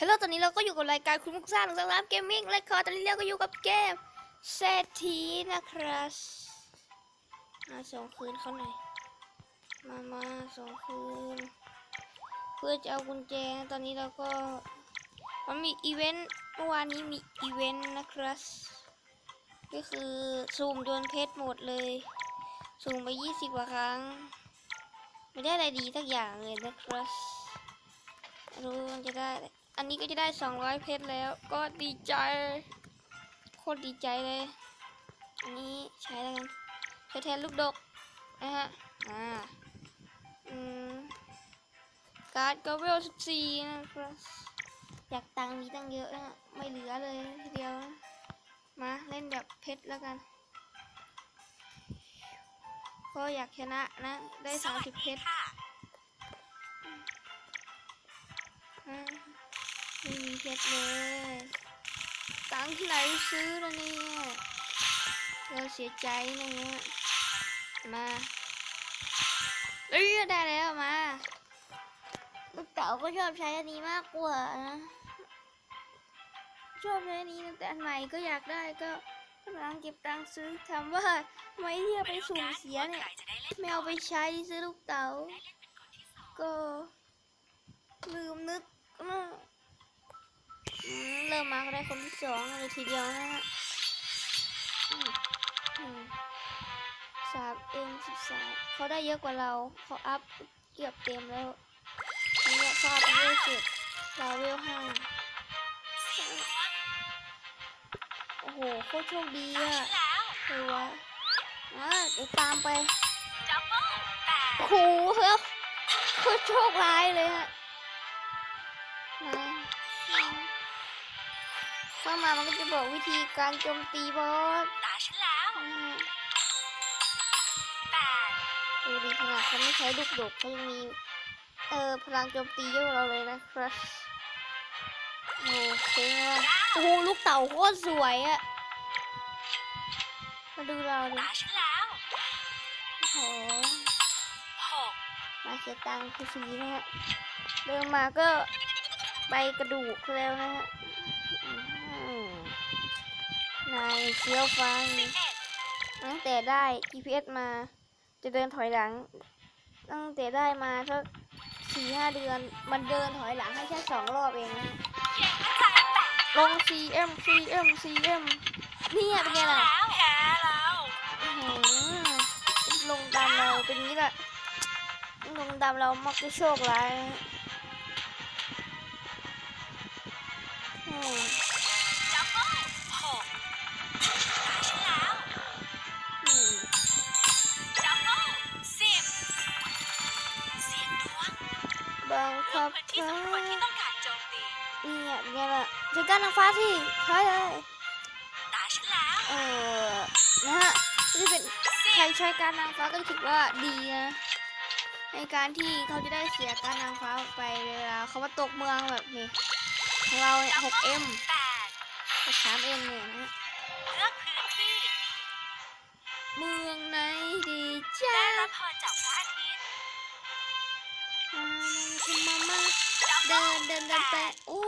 ฮลโหลตอนนี้เราก็อยู่กับรายการคุณมุกซ่าหนึ่งสามเกมมิ่งและคอตอนนี้เราก็อยู่กับเกมเศรษฐีนะครับมาส่งคืนเขาหน่อย มามาส่งคืน เพื่อจะเอากุญแจ ตอนนี้เราก็ มันมีอีเวนต์เมื่อวานนี้มีอีเวนต์นะครับ ก็คือซูมจนเพชรหมดเลยซูมไปยี่สิบกว่าครั้ง ไม่ได้อะไรดีสักอย่างเลยนะครับรู้มันจะได้ อันนี้ก็จะได้ 200 เพชรแล้ว ก็ดีใจ โคตรดีใจเลย อันนี้ใช้แล้วกันใช้แทนลูกดกนะฮะ อ่า อืม การ์ดก็เวล14นะครับ อยากตังค์มีตั้งเยอะนะไม่เหลือเลยทีเดียวนะมาเล่นแบบเพชรแล้วกัน ก็อยากชนะนะ ได้30เพชรอ่าไม่มี เพชรเลยตังที่ไหนซื้อแล้วเนี่ย เราเสียใจนะเนี่ย มาเอ้ยได้แล้วมา ลูกเต๋าก็ชอบใช้อันนี้มากกว่านะ ชอบใช้อันนี้แต่อันใหม่ก็อยากได้ก็กำลังเก็บตังค์ซื้อถามว่าไมที่เอาไปสุ่มเสียเนี่ยไม่เอาไปใช้ซื้อลูกเต๋าก็ลืมนึกนะอืม เริ่มมาก็ได้คนที่สองเลยทีเดียวนะฮะอืมอืมสามเอ็มสิบสามเขาได้เยอะกว่าเราเขาอัพเกือบเต็มแล้วเนี่ยฟาดเวลเจ็ดเราเวลห้าโอ้โหโคตรโชคดีอะเลยวะอะเดี๋ยวตามไปโอ้โหเฮ้ยโคตรโชคร้ายเลยฮะ เข้ามามันก็จะบอกวิธีการโจมตีบอสตาฉันแล้วอ่าแปดดูดีขนาดเขาไม่ใช้ลูกดกเขายังมี เออพลังโจมตีเยอะกว่าเราเลยนะครับโอ้เจ๋งว่ะโอ้โหลูกเต่าโคตรสวยอะมาดูเราดิตาฉันแล้วโอ้โหหกมาเสียตังค์คือฟรีนะฮะเดินมาก็ไปกระดูกแล้วนะฮะ เฟี้ยวฟังสิบเอ็ดตั้งแต่ได้ GPS มา จะเดินถอยหลัง ตั้งแต่ได้มาสักสี่ห้าเดือน มันเดินถอยหลังให้แค่สองรอบเองนะเก่งกระจายแปดลง CM CM CM เนี่ยเป็นไงล่ะแล้วแพ้แล้วอื้อหือลงตามเราเป็นนี้แหละลงตามเรามักจะโชคร้าย ล่ะใช้การนางฟ้าที่ใช่เลยตาฉันแล้วเออนะฮะก็จะเป็นใครใช้การนางฟ้าก็ถือว่าดีนะในการที่เขาจะได้เสียการนางฟ้าไปเวลาเขามาตกเมืองแบบนี้ของเราเนี่ย 6M 3M เนี่ยนะเลือพื้นที่เมืองไหนดีจ้าได้รับพรจากพระอาทิตย์มามามามาเดินเดินเดินไปโอ้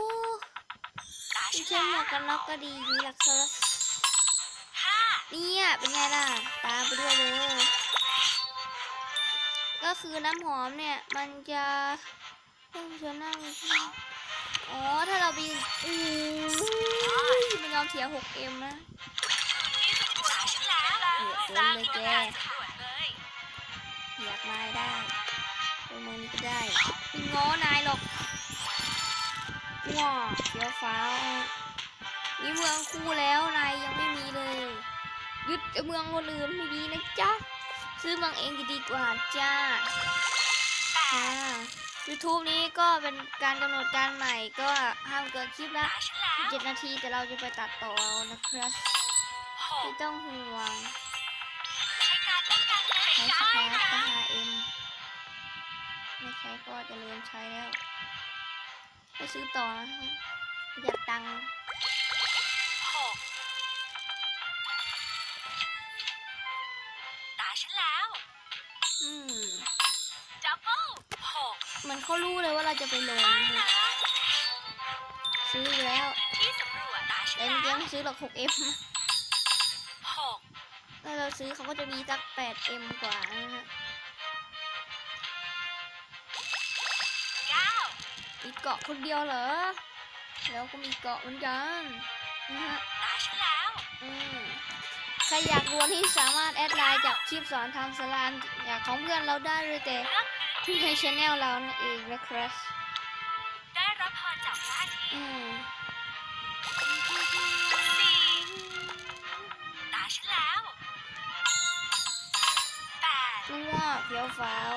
ตาไม่ฉันใช่หมแล้วกกันน็อกก็ดีดีหลักครับห้าเนี่ยเป็นไงล่ะ ตามไปด้วยเลย ก็คือน้ำหอมเนี่ย มันจะเพิ่งจะนั่งอ๋อ ถ้าเราไปอู้ยมันยอมเสีย 6M นะที่สำรวจตาฉันแล้วเดี๋ยวเลยแกสร้างสำรวจเลยอยากมาให้ได้ไปเมืองนี้ก็ได้ไม่ง้อนายหรอก ว้าเฟี้ยวฟ้าวมีเมืองคู่แล้วนายยังไม่มีเลย ยึดเมืองคนอื่นไม่ดีนะจ๊ะ ซื้อเมืองเองจะดีกว่าจ้าแปค่ะด YouTube นี้ก็เป็นการกำหนดการใหม่ก็ห้ามเกินคลิปละตาฉันแล้ว7นาทีแต่เราจะไปตัดต่อเอานะครับหไม่กต้องห่วงใช้การป้องกันเลยใช้สได้แครปนะก็ 5M ไม่ใช้ก็จะเลืมใช้แล้ว ไปซื้อต่ออยากตังค์ตาฉันแล้ว อืมดับเบิลหกมันเขารู้เลยว่าเราจะไปลง ซื้อแล้วที่นแต่เมื่อกี้ไม่ซื้อหรอก 6F นะถ้าเราซื้อเขาก็จะมีสัก 8M กว่านะฮะ มีเกาะคนเดียวเหรอ แล้วก็มีเกาะเหมือนกันนะฮะตาฉันแล้วอืมใครอยากรวนที่สามารถแอดไลน์จากคลิปสอนทำสลามอยากของเพื่อนเราได้เลยแต่เลือกคืที่ในช anel เรานั่นเองนะครับนได้รับพรจากพระอาทิตย์อืมสี่ตาฉันแล้วแปดนัวเฟี้ยวฟ้าว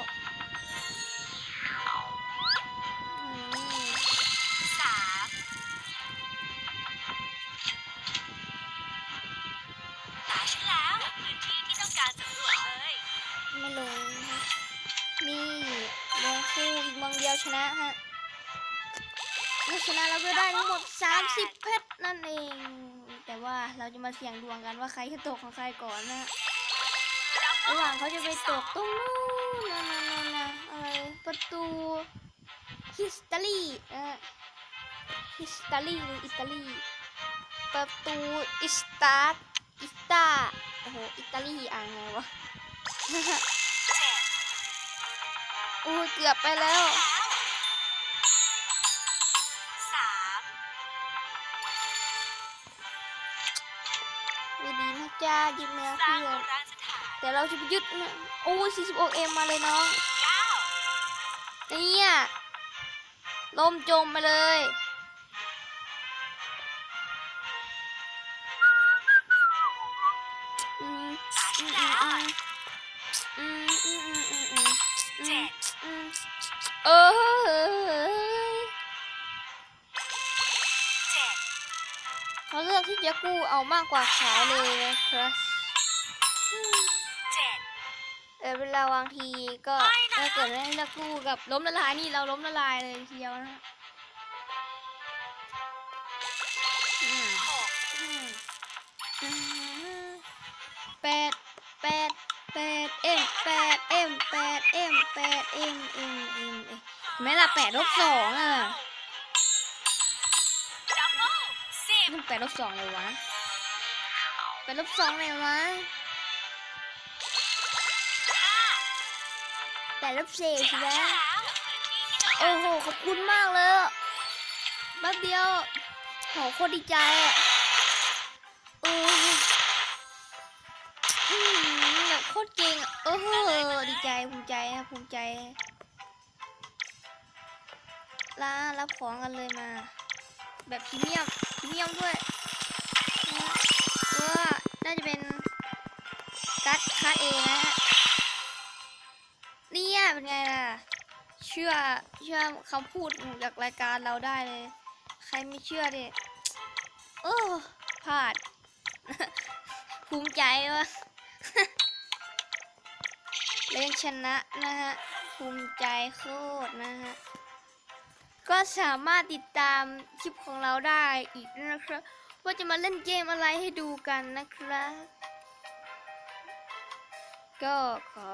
ชนะฮะเมื่อชนะเราก็ได้ทั้งหมด 30 เพชรนั่นเอง แต่ว่าเราจะมาเสี่ยงดวงกันว่าใครจะตกของใครก่อนนะฮะระหว่างเขาจะไปตกตรงนู้นนะนะนะนอะไรประตูฮิสตาลีเออฮิสตาลีหรืออิตาลีประตูอิสตาอิสตาโอ้โหอิตาลีอ่านไงวะโอ้เกือบไปแล้ว ดีนะจ้ายึดแมวสร้างเพื่อโบนราณสถานแต่เราจะไปยึดนะโอ้ย46 m มาเลยน้องเก้าเนี่ยลมจมไปเลยอืมตาฉัอืนมแล้วอืมอืมอืมอืมอืมอืมเจ็ดอืมเอ เขาเลือกที่จะกู้เอามากกว่าขายเลยนะครับเจ็ดเออเวลาวางทีก็ไม่นะถ้าเกิดไม่เลือกกู้กับล้มละลายนี่เราล้มละลายเลยทีเดียวนะฮะอืมหกอืมอืมแปดแปดแปดเอ็มแปดเอ็มแปดเอ็มแปดเอ็มเอ็มเอ็มเอ็มเห็นไหม่ละแปดลบสองอะ มันแปดลบสองเลยวะแปดลบสองเลยวะแปดลบสี่เจ็ดสิตาวะฉันแล้วพื้นที่ที่ต้องโอ้โห ขอบคุณมากเลยแป๊บเดียวโหโคตรดีใจอะเออแบบโคตรเก่งอะเออดีใจภูมิใจอะภูมิใจลารับของกันเลยมา แบบพรีเมียม เมียมด้วยนะว่าน่าจะเป็นกัดคัดเองนะฮะเนี่ยเป็นไงล่ะ เชื่อเชื่อคำพูดจากรายการเราได้เลย ใครไม่เชื่อดิโอ้พลาด ภูมิใจวะเล่นชนะนะฮะ ภูมิใจโคตรนะฮะ ก็สามารถติดตามคลิปของเราได้อีกนะครับ ว่าจะมาเล่นเกมอะไรให้ดูกันนะครับ ก็ขอ